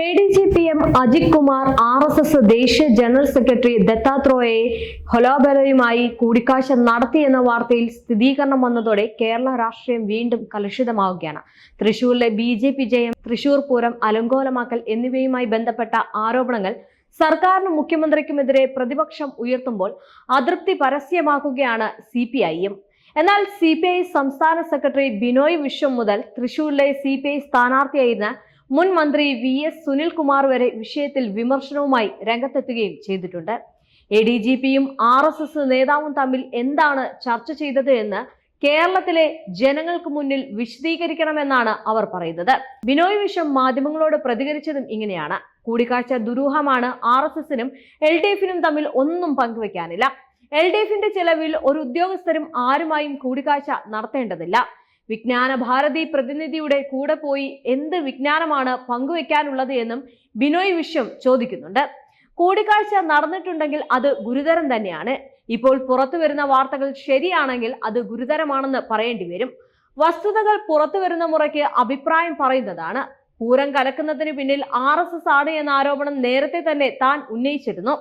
A D G P M Ajith Kumar R S S ദേശീയ general secretary ദത്താത്രോയെ ഹൊലോബലയുമായി കൂടിക്കാഴ്ച നടത്തിയെന്ന വാർത്തയിൽ സ്ഥിരീകരണം വന്നതോടെ കേരള രാഷ്ട്രീയം വീണ്ടും കലുഷിതമാവുകയാണ്. തൃശൂരിലെ ബി ജെ പി ജയം തൃശൂർ പൂരം അലങ്കോലമാക്കൽ എന്നിവയുമായി ബന്ധപ്പെട്ട ആരോപണങ്ങൾ സർക്കാരിനും മുഖ്യമന്ത്രിക്കുമെതിരെ പ്രതിപക്ഷം ഉയർത്തുമ്പോൾ അതൃപ്തി പരസ്യമാക്കുകയാണ് സി പി ഐ എം. എന്നാൽ സി പി ഐ സംസ്ഥാന സെക്രട്ടറി ബിനോയ് വിശ്വം മുതൽ തൃശൂരിലെ സി പി ഐ സ്ഥാനാർത്ഥിയായിരുന്ന മുൻ മന്ത്രി വി എസ് സുനിൽകുമാർ വരെ വിഷയത്തിൽ വിമർശനവുമായി രംഗത്തെത്തുകയും ചെയ്തിട്ടുണ്ട്. എ ഡി ജി പിയും ആർ എസ് എസ് നേതാവും തമ്മിൽ എന്താണ് ചർച്ച ചെയ്തത് എന്ന് കേരളത്തിലെ ജനങ്ങൾക്ക് മുന്നിൽ വിശദീകരിക്കണമെന്നാണ് അവർ പറയുന്നത്. ബിനോയ് വിഷം മാധ്യമങ്ങളോട് പ്രതികരിച്ചതും ഇങ്ങനെയാണ്. കൂടിക്കാഴ്ച ദുരൂഹമാണ് ആർ എസ് എസിനും എൽ ഡി എഫിനും തമ്മിൽ ഒന്നും പങ്കുവെക്കാനില്ല. എൽ ഡി എഫിന്റെ ചെലവിൽ ഒരു ഉദ്യോഗസ്ഥരും ആരുമായും കൂടിക്കാഴ്ച നടത്തേണ്ടതില്ല. വിജ്ഞാന ഭാരതി പ്രതിനിധിയുടെ കൂടെ പോയി എന്ത് വിജ്ഞാനമാണ് പങ്കുവെക്കാനുള്ളത് എന്നും ബിനോയ് വിശ്വം ചോദിക്കുന്നുണ്ട്. കൂടിക്കാഴ്ച നടന്നിട്ടുണ്ടെങ്കിൽ അത് ഗുരുതരം തന്നെയാണ്. ഇപ്പോൾ പുറത്തു വരുന്ന വാർത്തകൾ ശരിയാണെങ്കിൽ അത് ഗുരുതരമാണെന്ന് പറയേണ്ടി വരും. വസ്തുതകൾ പുറത്തു വരുന്ന മുറയ്ക്ക് അഭിപ്രായം പറയുന്നതാണ്. പൂരം കലക്കുന്നതിന് പിന്നിൽ ആർ എസ് എസ് ആണ് എന്ന ആരോപണം നേരത്തെ തന്നെ താൻ ഉന്നയിച്ചിരുന്നു.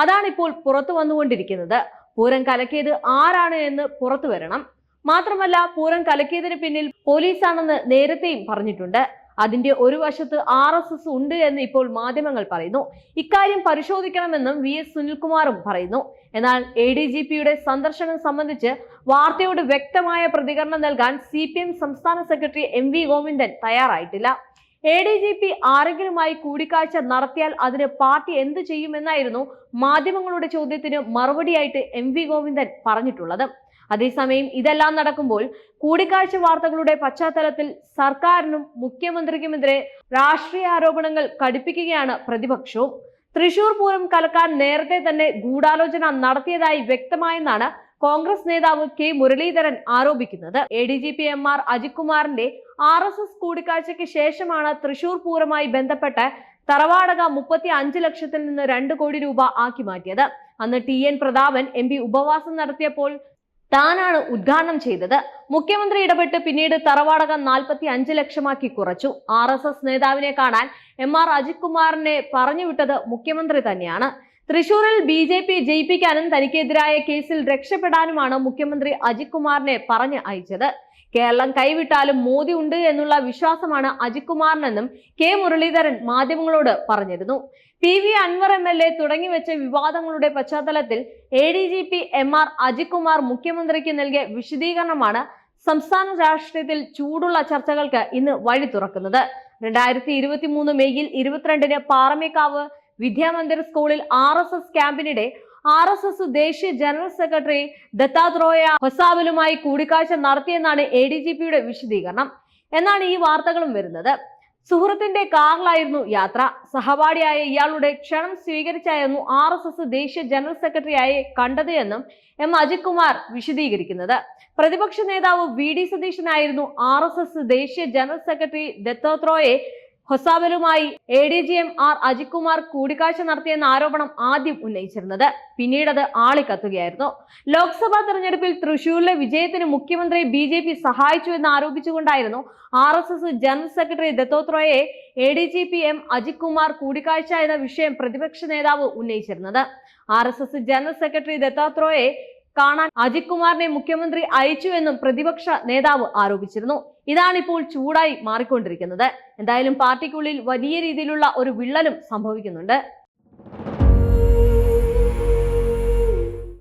അതാണ് ഇപ്പോൾ പുറത്തു വന്നുകൊണ്ടിരിക്കുന്നത്. പൂരം കലക്കിയത് ആരാണ് എന്ന് പുറത്തു വരണം. മാത്രമല്ല പൂരം കലക്കിയതിന് പിന്നിൽ പോലീസാണെന്ന് നേരത്തെയും പറഞ്ഞിട്ടുണ്ട്. അതിന്റെ ഒരു വശത്ത് ആർ എസ് എസ് ഉണ്ട് എന്ന് ഇപ്പോൾ മാധ്യമങ്ങൾ പറയുന്നു. ഇക്കാര്യം പരിശോധിക്കണമെന്നും വി എസ് സുനിൽകുമാറും പറയുന്നു. എന്നാൽ എ ഡി ജി പിയുടെ സന്ദർശനം സംബന്ധിച്ച് വാർത്തയോട് വ്യക്തമായ പ്രതികരണം നൽകാൻ സി പി എം സംസ്ഥാന സെക്രട്ടറി എം വി ഗോവിന്ദൻ തയ്യാറായിട്ടില്ല. എ ഡി ജി പി ആരെങ്കിലുമായി കൂടിക്കാഴ്ച നടത്തിയാൽ അതിന് പാർട്ടി എന്ത് ചെയ്യുമെന്നായിരുന്നു മാധ്യമങ്ങളുടെ ചോദ്യത്തിന് മറുപടിയായിട്ട് എം വി ഗോവിന്ദൻ പറഞ്ഞിട്ടുള്ളത്. അതേസമയം ഇതെല്ലാം നടക്കുമ്പോൾ കൂടിക്കാഴ്ച വാർത്തകളുടെ പശ്ചാത്തലത്തിൽ സർക്കാരിനും മുഖ്യമന്ത്രിക്കുമെതിരെ രാഷ്ട്രീയ ആരോപണങ്ങൾ കടുപ്പിക്കുകയാണ് പ്രതിപക്ഷവും. തൃശൂർ പൂരം കലക്കാൻ നേരത്തെ തന്നെ ഗൂഢാലോചന നടത്തിയതായി വ്യക്തമായെന്നാണ് കോൺഗ്രസ് നേതാവ് കെ മുരളീധരൻ ആരോപിക്കുന്നത്. A D G P M R Ajith കുമാറിന്റെ ആർ എസ് എസ് കൂടിക്കാഴ്ചയ്ക്ക് ശേഷമാണ് തൃശൂർ പൂരമായി ബന്ധപ്പെട്ട് തറവാടക മുപ്പത്തി അഞ്ച് ലക്ഷത്തിൽ നിന്ന് രണ്ട് കോടി രൂപ ആക്കി മാറ്റിയത്. അന്ന് T N Prathapan M P ഉപവാസം നടത്തിയപ്പോൾ താനാണ് ഉദ്ഘാടനം ചെയ്തത്. മുഖ്യമന്ത്രി ഇടപെട്ട് പിന്നീട് തറവാടകം നാൽപ്പത്തി അഞ്ച് ലക്ഷമാക്കി കുറച്ചു. ആർ എസ് എസ് നേതാവിനെ കാണാൻ എം ആർ അജിത് കുമാറിനെ പറഞ്ഞുവിട്ടത് മുഖ്യമന്ത്രി തന്നെയാണ്. തൃശൂരിൽ ബി ജെ പി ജയിപ്പിക്കാനും തനിക്കെതിരായ കേസിൽ രക്ഷപ്പെടാനുമാണ് മുഖ്യമന്ത്രി അജിത് കുമാറിനെ പറഞ്ഞ് അയച്ചത്. കേരളം കൈവിട്ടാലും മോദി ഉണ്ട് എന്നുള്ള വിശ്വാസമാണ് അജിത് കുമാറിനെന്നും കെ മുരളീധരൻ മാധ്യമങ്ങളോട് പറഞ്ഞിരുന്നു. P V Anvar M L A തുടങ്ങി വെച്ച വിവാദങ്ങളുടെ പശ്ചാത്തലത്തിൽ A D G P M R Ajith Kumar മുഖ്യമന്ത്രിക്ക് നൽകിയ വിശദീകരണമാണ് സംസ്ഥാന രാഷ്ട്രീയത്തിൽ ചൂടുള്ള ചർച്ചകൾക്ക് ഇന്ന് വഴി തുറക്കുന്നത്. രണ്ടായിരത്തി ഇരുപത്തി മൂന്ന് മെയ്യിൽ ഇരുപത്തിരണ്ടിന് പാറമേക്കാവ് വിദ്യാമന്ദിർ സ്കൂളിൽ ആർ എസ് എസ് ക്യാമ്പിനിടെ ആർ എസ് എസ് ദേശീയ ജനറൽ സെക്രട്ടറി ദത്താത്രോയ ഹൊസാബലുമായി കൂടിക്കാഴ്ച നടത്തിയെന്നാണ് എ ഡി ജി പിയുടെ വിശദീകരണം. എന്നാണ് ഈ വാർത്തകളും വരുന്നത്. സുഹൃത്തിന്റെ കാറിലായിരുന്നു യാത്ര. സഹപാഠിയായ ഇയാളുടെ ക്ഷണം സ്വീകരിച്ചായിരുന്നു ആർ എസ് എസ് ദേശീയ ജനറൽ സെക്രട്ടറിയായി കണ്ടത് എന്നും എം അജിത് കുമാർ വിശദീകരിക്കുന്നത്. പ്രതിപക്ഷ നേതാവ് വി ഡി സതീശനായിരുന്നു ആർ എസ് എസ് ദേശീയ general secretary Dattatreya ഹൊസാബലുമായി A D G M R Ajith Kumar കൂടിക്കാഴ്ച നടത്തിയെന്ന ആരോപണം ആദ്യം ഉന്നയിച്ചിരുന്നത്. പിന്നീട് അത് ആളിക്കത്തുകയായിരുന്നു. ലോക്സഭാ തെരഞ്ഞെടുപ്പിൽ തൃശൂരിലെ വിജയത്തിന് മുഖ്യമന്ത്രി ബി ജെ പി സഹായിച്ചു എന്ന് ആരോപിച്ചുകൊണ്ടായിരുന്നു R S S general secretary Dattatreya A D G P M Ajith Kumar കൂടിക്കാഴ്ച എന്ന വിഷയം പ്രതിപക്ഷ നേതാവ് ഉന്നയിച്ചിരുന്നത്. R S S general secretary ദത്താത്രോയെ കാണാൻ അജിത് കുമാറിനെ മുഖ്യമന്ത്രി അയച്ചു എന്നും പ്രതിപക്ഷ നേതാവ് ആരോപിച്ചിരുന്നു. ഇതാണിപ്പോൾ ചൂടായി മാറിക്കൊണ്ടിരിക്കുന്നത്. എന്തായാലും പാർട്ടിക്കുള്ളിൽ വലിയ രീതിയിലുള്ള ഒരു വിള്ളലും സംഭവിക്കുന്നുണ്ട്.